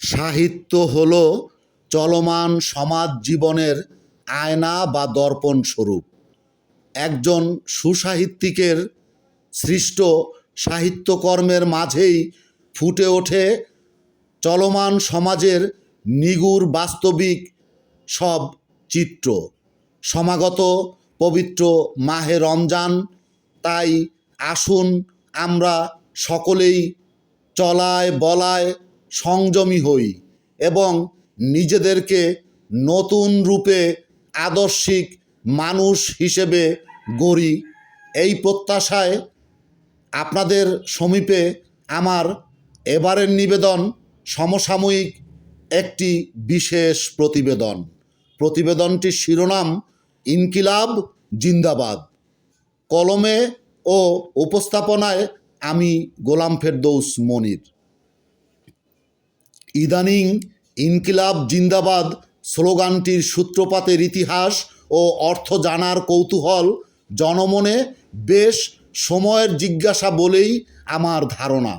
সাহিত্য হল চলমান সমাজ জীবনের আয়না বা দর্পণ স্বরূপ। একজন সুসাহিত্যিকের সৃষ্ট সাহিত্যকর্মের মাঝেই ফুটে ওঠে চলমান সমাজের নিগুড় বাস্তবিক সব চিত্র। সমাগত পবিত্র মাহে রমজান, তাই আসুন আমরা সকলেই চলায় বলায় সংযমী হই এবং নিজেদেরকে নতুন রূপে আদর্শিক মানুষ হিসেবে গড়ি। এই প্রত্যাশায় আপনাদের সমীপে আমার এবারের নিবেদন সমসাময়িক একটি বিশেষ প্রতিবেদন। প্রতিবেদনটির শিরোনাম ইনকিলাব জিন্দাবাদ। কলমে ও উপস্থাপনায় আমি গোলাম ফেরদৌস মনির। ইদানিং ইনকিলাব জিন্দাবাদ স্লোগানটির সূত্রপাতের ইতিহাস ও অর্থ জানার কৌতূহল জনমনে বেশ সময়ের জিজ্ঞাসা বলেই আমার ধারণা।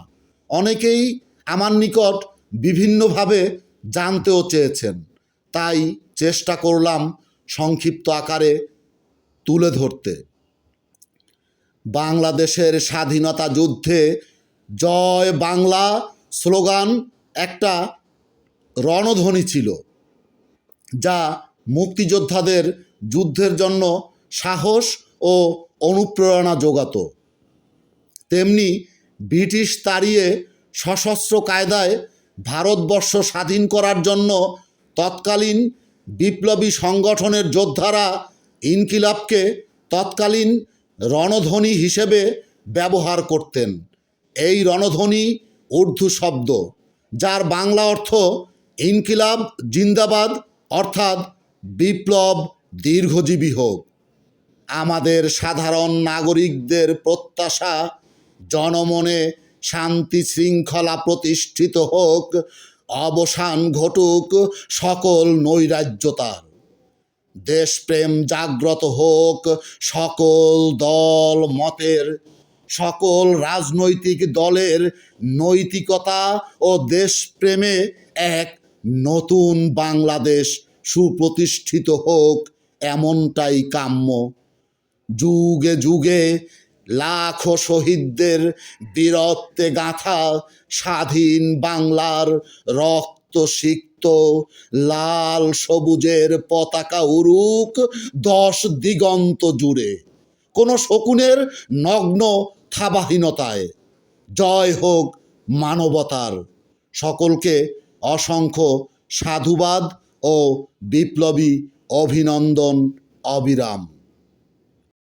অনেকেই আমার নিকট বিভিন্নভাবে জানতেও চেয়েছেন। তাই চেষ্টা করলাম সংক্ষিপ্ত আকারে তুলে ধরতে। বাংলাদেশের স্বাধীনতা যুদ্ধে জয় বাংলা স্লোগান একটা রণধ্বনি ছিল, যা মুক্তিযোদ্ধাদের যুদ্ধের জন্য সাহস ও অনুপ্রেরণা যোগাতো। তেমনি ব্রিটিশ তাড়িয়ে সশস্ত্র কায়দায় ভারতবর্ষ স্বাধীন করার জন্য তৎকালীন বিপ্লবী সংগঠনের যোদ্ধারা ইনকিলাবকে তৎকালীন রণধ্বনি হিসেবে ব্যবহার করতেন। এই রণধ্বনি উর্দু শব্দ যার বাংলা অর্থ ইনকিলাব, জিন্দাবাদ, অর্থাৎ বিপ্লব দীর্ঘজীবী হোক। আমাদের সাধারণ নাগরিকদের প্রত্যাশা, জনমনে শান্তি শৃঙ্খলা প্রতিষ্ঠিত হোক, অবসান ঘটুক, সকল নৈরাজ্যতার দেশপ্রেম জাগ্রত হোক, সকল দল, মতের সকল রাজনৈতিক দলের নৈতিকতা ও দেশপ্রেমে এক নতুন বাংলাদেশ সুপ্রতিষ্ঠিত হোক এমনটাই কাম্য। যুগে যুগে লাখো শহীদদের বীরত্বে গাঁথা স্বাধীন বাংলার রক্ত সিক্ত লাল সবুজের পতাকা উড়ুক দশ দিগন্ত জুড়ে। কোনো শকুনের নগ্ন থাবাহীনতায়। জয় হোক মানবতার। সকলকে অসংখ্য সাধুবাদ ও বিপ্লবী অভিনন্দন অবিরাম।